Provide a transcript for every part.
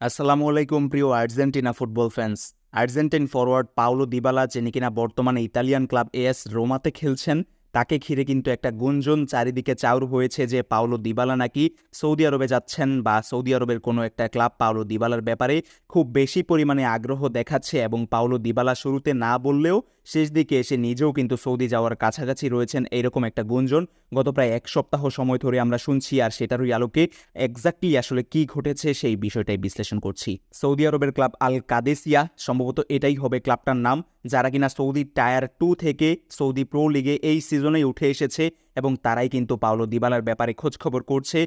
আসসালামু আলাইকুম প্রিয় Argentina football fans. Argentine forward Paulo Dybala যিনি কিনা বর্তমানে ইতালিয়ান ক্লাব এএস রোমাতে খেলছেন, তাকে ঘিরে কিন্তু একটা গুঞ্জন চারিদিকে চাউর হয়েছে যে পাওলো দিবালা নাকি সৌদি আরবে যাচ্ছেন বা সৌদি আরবের কোনো একটা ক্লাব পাওলো দিবালার ব্যাপারে খুব বেশি পরিমাণে আগ্রহ দেখাচ্ছে এবং পাওলো দিবালা শুরুতে না বললেও শেষ দিকে এসে নিজেও কিন্তু সৌদি যাওয়ার কাছাকাছি রয়েছেন এরকম একটা গুঞ্জন। গত প্রায় এক সপ্তাহ সময় ধরে আমরা শুনছি আর সেটারই আলোকে এক্স্যাক্টলি আসলে কি ঘটেছে সেই বিষয়টাই বিশ্লেষণ করছি। সৌদি আরবের ক্লাব আল কাদেসিয়া, সম্ভবত এটাই হবে ক্লাবটার নাম, যারা কিনা সৌদি টায়ার টু থেকে সৌদি প্রো লিগে এই সিজনেই উঠে এসেছে। এবং তারাই কিন্তু পাওলো দিবালার ব্যাপারে খোঁজখবর করছে।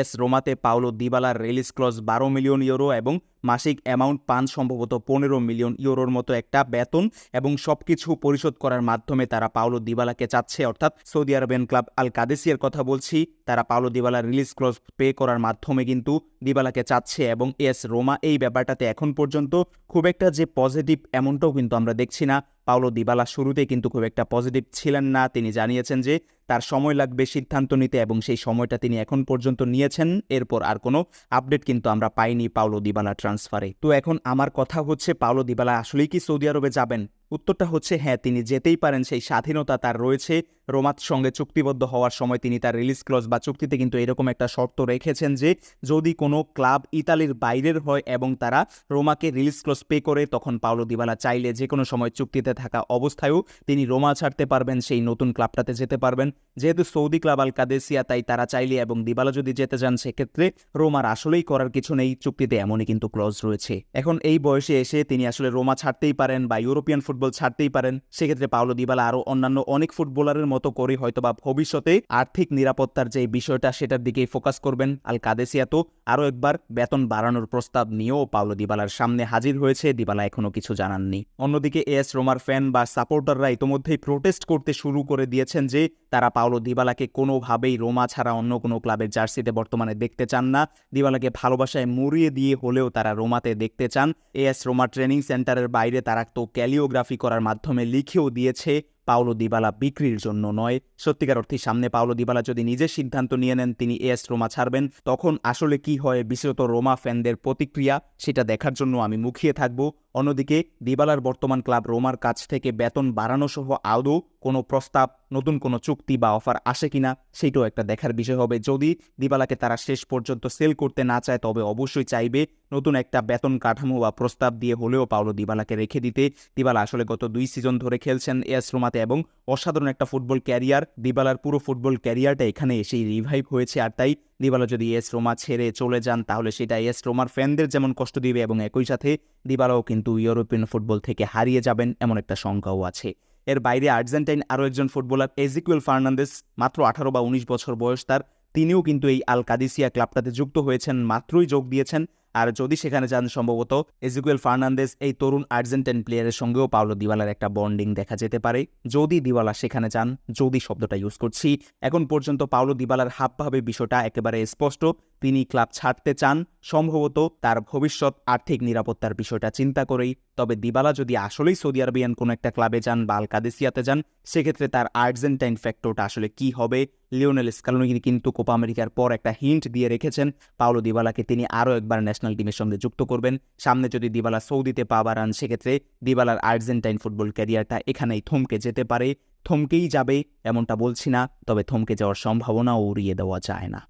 এস রোমাতে পাওলো দিবালার রিলিজ ক্লজ বারো মিলিয়ন ইউরো এবং মাসিক অ্যামাউন্ট পান সম্ভবত পনেরো মিলিয়ন ইউরোর মতো একটা বেতন এবং সব কিছু পরিশোধ করার মাধ্যমে তারা পাওলো দিবালাকে চাচ্ছে। অর্থাৎ সৌদি আরবিয়ান ক্লাব আল কাদেসিয়ার কথা বলছি, তারা পাওলো দিবালার রিলিজ ক্লজ পে করার মাধ্যমে কিন্তু দিবালাকে চাচ্ছে এবং এস রোমা এই ব্যাপারটাতে এখন পর্যন্ত খুব একটা যে পজিটিভ এমনটাও কিন্তু আমরা দেখছি না। পাওলো দিবালা শুরুতে কিন্তু খুব একটা পজিটিভ ছিলেন না। তিনি জানিয়েছেন যে তার সময় লাগবে সিদ্ধান্ত নিতে এবং সেই সময়টা তিনি এখন পর্যন্ত নিয়েছেন। এরপর আর কোনো আপডেট কিন্তু আমরা পাইনি পাওলো দিবালা ট্রান্সফারে তো এখন আমার কথা হচ্ছে পাওলো দিবালা আসলেই কি সৌদি আরবে যাবেন? উত্তরটা হচ্ছে হ্যাঁ তিনি যেতেই পারেন, সেই স্বাধীনতা তার রয়েছে। রোমাত সঙ্গে চুক্তিবদ্ধ হওয়ার সময় তিনি তার রিলিজ ক্লজ বা চুক্তিতে কিন্তু এরকম একটা শর্ত রেখেছেন যে, যদি কোনো ক্লাব ইতালির বাইরের হয় এবং তারা রোমাকে রিলিজ ক্লজ পে করে, তখন পাওলো দিবালা চাইলে যে কোনো সময় চুক্তিতে থাকা অবস্থায়ও তিনি রোমা ছাড়তে পারবেন, সেই নতুন ক্লাবটাতে যেতে পারবেন। যেহেতু সৌদি ক্লাব আল কাদেসিয়া, তাই তারা চাইলে এবং দিবালা যদি যেতে চান, সেক্ষেত্রে রোমার আসলেই করার কিছু নেই, চুক্তিতে এমনই কিন্তু ক্লজ রয়েছে। এখন এই বয়সে এসে তিনি আসলে রোমা ছাড়তেই পারেন বা ইউরোপিয়ান ফুটবল ছাড়তেই পারেন। সেক্ষেত্রে পাওলো দিবালা আরও অন্যান্য অনেক ফুটবলারের মতো করে হয়তোবা ভবিষ্যতে আর্থিক নিরাপত্তার যে বিষয়টা সেটার দিকেই ফোকাস করবেন। আল কাদেসিয়া তো আরও একবার, বেতন বাড়ানোর প্রস্তাব নিয়েও পাওলো দিবালার সামনে হাজির হয়েছে। দিবালা এখনও কিছু জানাননি। অন্যদিকে এস রোমার ফ্যান বা সাপোর্টাররা ইতোমধ্যেই প্রোটেস্ট করতে শুরু করে দিয়েছেন যে, তারা পাওলো দিবালাকে কোনোভাবেই রোমা ছাড়া অন্য কোনো ক্লাবের জার্সিতে বর্তমানে দেখতে চান না। দিবালাকে ভালোবাসায় মরিয়ে দিয়ে হলেও তারা রোমাতে দেখতে চান। এএস রোমা ট্রেনিং সেন্টারের বাইরে তারা তো ক্যালিওগ্রাফি করার মাধ্যমে লিখেও দিয়েছে। পাওলো দিবালা বিক্রির জন্য নয়। সত্যিকার অর্থে সামনে পাওলো দিবালা যদি নিজের সিদ্ধান্ত নিয়ে নেন, তিনি এস রোমা ছাড়বেন। তখন আসলে কি হয় বিশেষত রোমা ফ্যানদের প্রতিক্রিয়া, সেটা দেখার জন্য আমি মুখিয়ে থাকব। অন্যদিকে, দিবালার বর্তমান ক্লাব রোমার কাছ থেকে বেতন বাড়ানো সহ আদৌ কোনো প্রস্তাব নতুন কোনো চুক্তি বা অফার আসে কিনা সেইটাও একটা দেখার বিষয় হবে। যদি দিবালাকে তারা শেষ পর্যন্ত সেল করতে না চায়, তবে অবশ্যই চাইবে নতুন একটা বেতন কাঠামো বা প্রস্তাব দিয়ে হলেও পাওলো দিবালাকে রেখে দিতে। দিবালা আসলে গত দুই সিজন ধরে খেলছেন এস রোমাতে এবং অসাধারণ একটা ফুটবল ক্যারিয়ার, দিবালার পুরো ফুটবল ক্যারিয়ারটা এখানে এসেই রিভাইভ হয়েছে। আর তাই দিবালা যদি এস রোমা ছেড়ে চলে যান, তাহলে সেটা এস রোমার ফ্যানদের যেমন কষ্ট দিবে এবং একই সাথে দিবালাও কিন্তু ইউরোপিয়ান ফুটবল থেকে হারিয়ে যাবেন, এমন একটা শঙ্কাও আছে। এর বাইরে আর্জেন্টাইন আরও একজন ফুটবলার এজিকুয়েল ফার্নান্দেস মাত্র আঠারো বা উনিশ বছর বয়স তার। তিনিও কিন্তু এই আল কাদিসিয়া ক্লাবটাতে যুক্ত হয়েছেন, মাত্রই যোগ দিয়েছেন। আর যদি সেখানে যান সম্ভবত এজিকুয়েল ফার্নান্দেস এই তরুণ আর্জেন্টাইন প্লেয়ারের সঙ্গেও পাওলো দিওয়ালার একটা বন্ডিং দেখা যেতে পারে। যদি দিওয়ালা সেখানে যান, যদি শব্দটা ইউজ করছি, এখন পর্যন্ত পাওলো দিবালার হাবভাবে বিষয়টা একেবারে স্পষ্ট। তিনি ক্লাব ছাড়তে চান, সম্ভবত তার ভবিষ্যৎ আর্থিক নিরাপত্তার বিষয়টা চিন্তা করেই। তবে দিবালা যদি আসলেই সৌদি আরবিয়ান কোনো একটা ক্লাবে যান বা আল কাদেসিয়াতে যান, সেক্ষেত্রে তার আর্জেন্টাইন ফ্যাক্টরটা আসলে কি হবে লিওনেল স্কালোনি কিন্তু কোপা আমেরিকার পর একটা হিন্ট দিয়ে রেখেছেন, পাওলো দিবালাকে তিনি আরও একবার ন্যাশনাল টিমের সঙ্গে যুক্ত করবেন। সামনে যদি দিবালা সৌদিতে পাওয়া রান সেক্ষেত্রে দিবালার আর্জেন্টাইন ফুটবল ক্যারিয়ারটা এখানেই থমকে যেতে পারে। থমকেই যাবে, এমনটা বলছি না, তবে থমকে যাওয়ার সম্ভাবনাও উড়িয়ে দেওয়া যায় না।